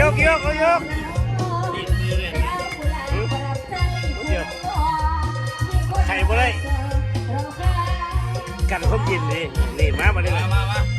ยกยกเอายกใครบ่ได้กันความยินนี่นี่มาบ่ได้เลย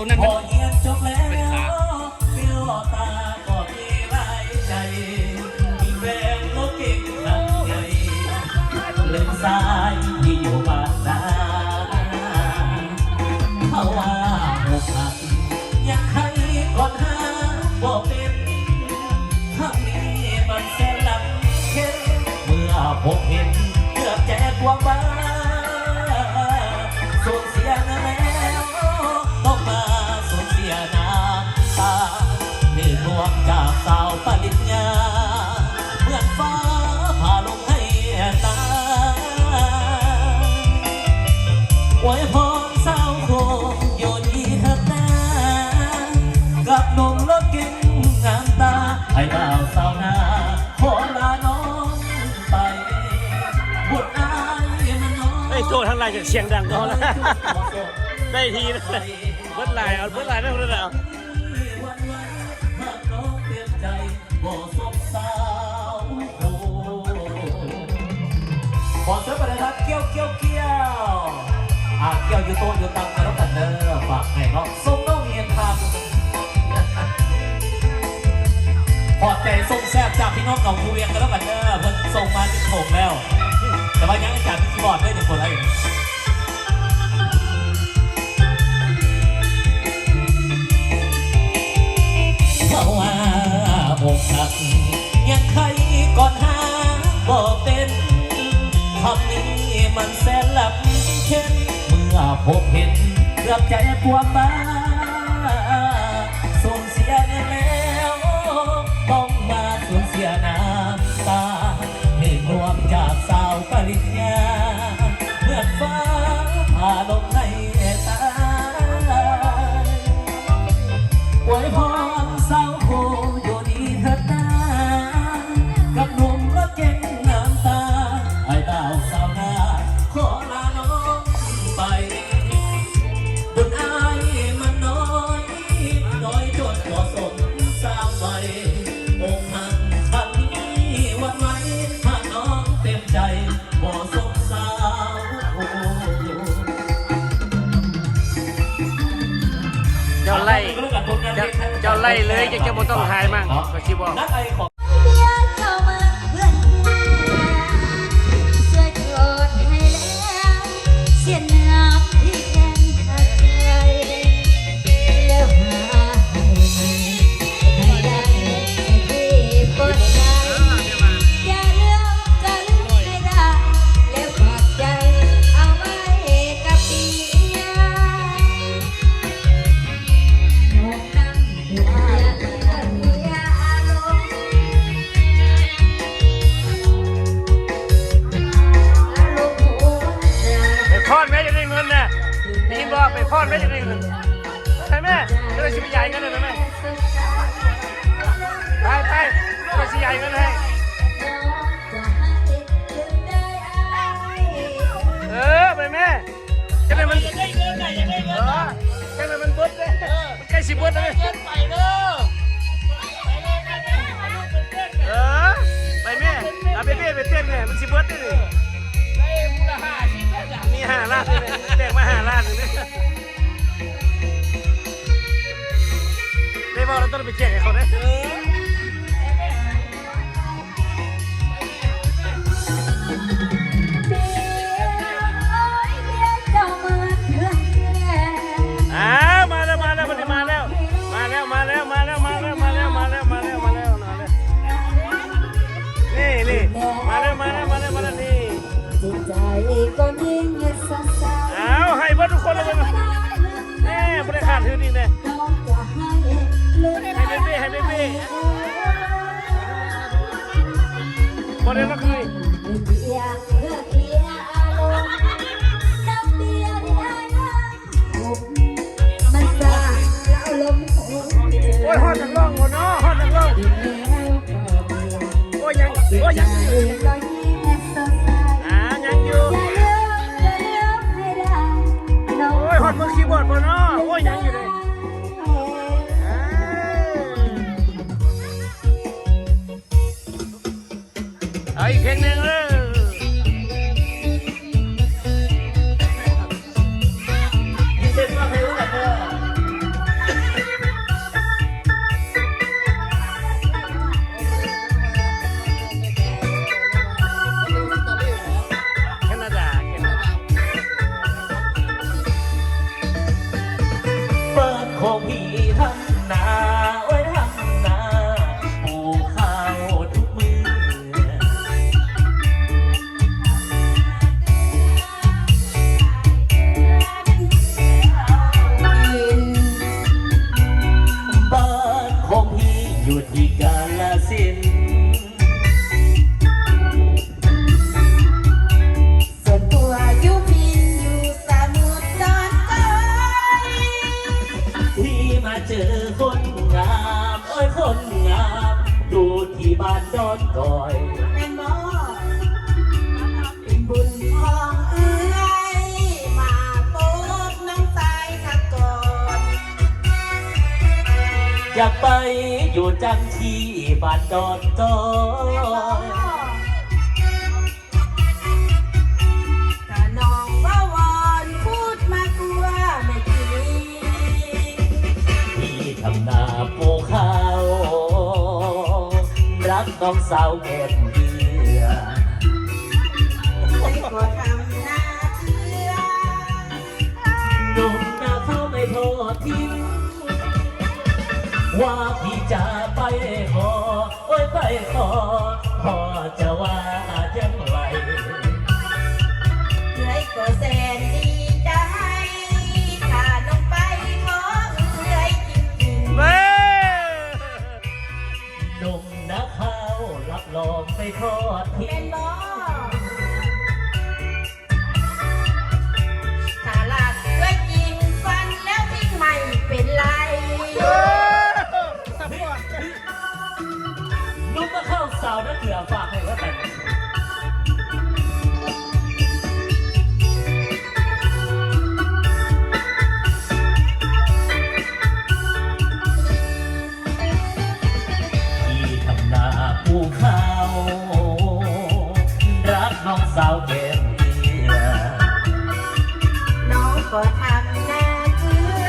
我 วงจสาวปริญญาเมือฟ้าผ่าลงให้ตาไว้พรสาวโคโยนีเธอตากับนมล้วกินน้ำตาให้บ่าวสาวนาขอลาน้องไปบุญอายมันน้องไอ้โจทั้งหลายจะเสียงดังเขาแล้วได้ทีนะเบิ้ลลายเอาเบิ้ลลายได้หมดแล้ว ขอเสริมไปเลยครับเกี้ยวเกี้ยวเกี้ยวอ่าเกี้ยวอยู่โตอยู่ตังกันแล้วกันเด้อฝากไห้เนาะส่งน้องเรียนทางพอใจส่งแซ่บจากพี่น้องหนองคูเวียงกันแล้วกันเด้อเพิ่นส่งมาที่โถงแล้ว แต่ว่ายังจัดที่บอร์ดได้หนึ่งคนแล้วเพราะว่าอกหักยังใคร คำนี้มันแสนลับเช่นเมื่อพบเห็นเกือบใจกวามบ้า เจ้าเจ้าไล่เลยจะจะบ่ต้องทายมั่งก็สิบอก นักไอของ ใหญ่กันให้เออไปแม่จะได้มันจะได้เงินไหนจะได้เงินเออจะได้มันเบิดเลยมันใกล้สิเบิดเลยไปเด้อเออไปแม่เอาไปเต้นไปเต้นแม่มันสิเบิดเลยมีห้าล้านเลยแตกมาห้าล้านเลยได้บอกเราต้องไปแจกให้เขาได้านทื่นี่เนี่ยให้เบบี้ให้เบบี้บอลเล่นก็คือโอ้ยฮอดทั้งล่องหมดนาะฮอดทั้งล่องโอ้ยยังโอ้ยยัง อยากไปอยู่จังที่บ้านดอนจอยกะน้องวาวนพูดมากลัวไม่จริงพี่ทำนาโปลูขาวรักน้องสาวเก็บ ว่าพี่จะไปขอโอ้ยไปขอพ่อจะว่า รักน้องสาวเกมเดียน้องก็ทำหน้าเพื่อ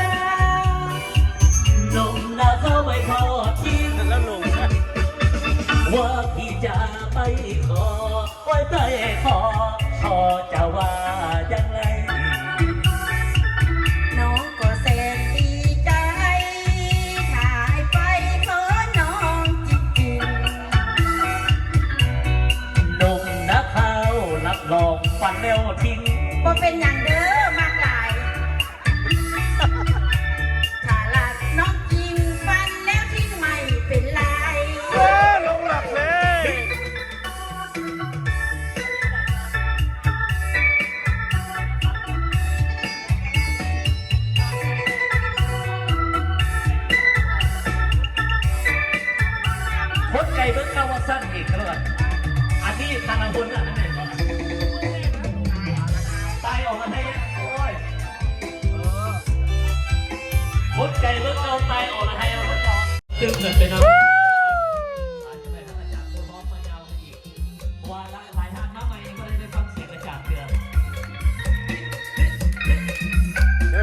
นมนาเขาไม่พอทิ้งว่าพี่จะไปขอไว้ใต้คอขอจะว่า Fernando.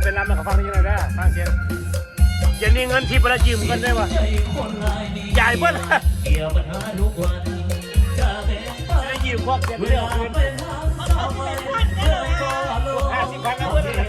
เป็นรับมันฟังได้ยังไงได้ฟังเสียงอย่านี้เงินที่ประจิมกันได้ปะใหญ่เปิ้ลจะยืมพวกเสียเรื่องคืนห้าสิบพันนะเพื่อน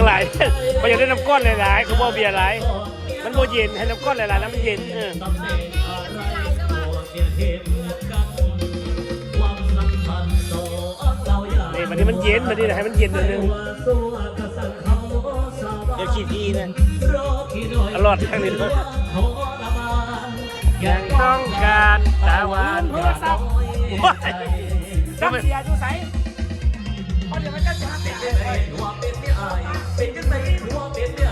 องไรมันอยากได้น้ำก้อนหลายๆคือบ่เบียร์หลายมันโมเย็นให้น้ำก้อนหลายๆแล้วมันเย็นเออนี่วันนี้มันเย็นวันนี้นะให้มันเย็นหน่อยนึงเดี๋ยวขี้ทีนะอร่อยทางนี้ด้วยยังต้องการตะวันโทรศัพท์เสียดูใส เป็นยังไงหัวเป็นไม่อายเป็นยังไงหัวเป็นไม่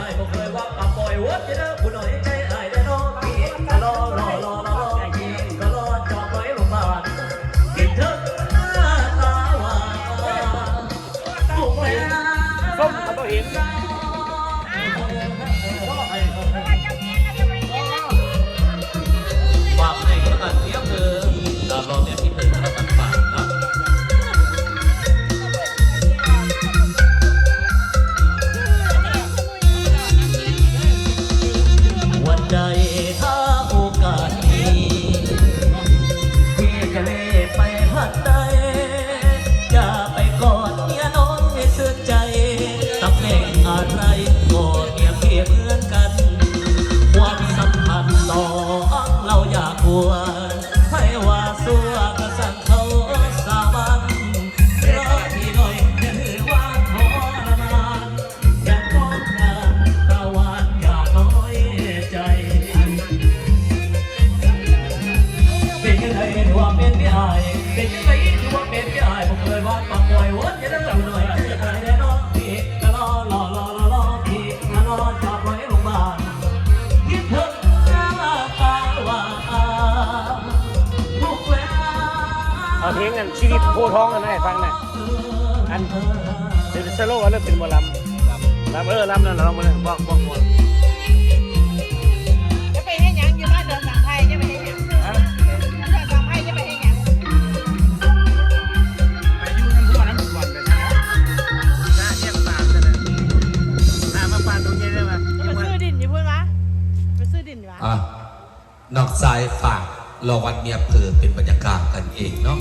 เพลงกันชีวิตโพท้องกันให้ฟังหน่อยอันเดี๋ยวสโลว์ว่าเริ่มเป็นหมอลำลำเออลำนั่นเราลองมาเลยบอกบอกบอกจะไปให้หยังอยู่บ้านเดินสังไพ่จะไปให้หยังฮะเดินสังไพ่จะไปให้หยังไปอยู่กันทั่วน้ำก่อนไปซะหน้าเยี่ยมปากซะเลยหน้ามาปานตรงนี้ได้ไหมไปซื้อดินอยู่พูดวะไปซื้อดินอยู่วะอะนอกสายฝาก รอวันเมียเพอเป็นบรรยากาศกันเองเนาะ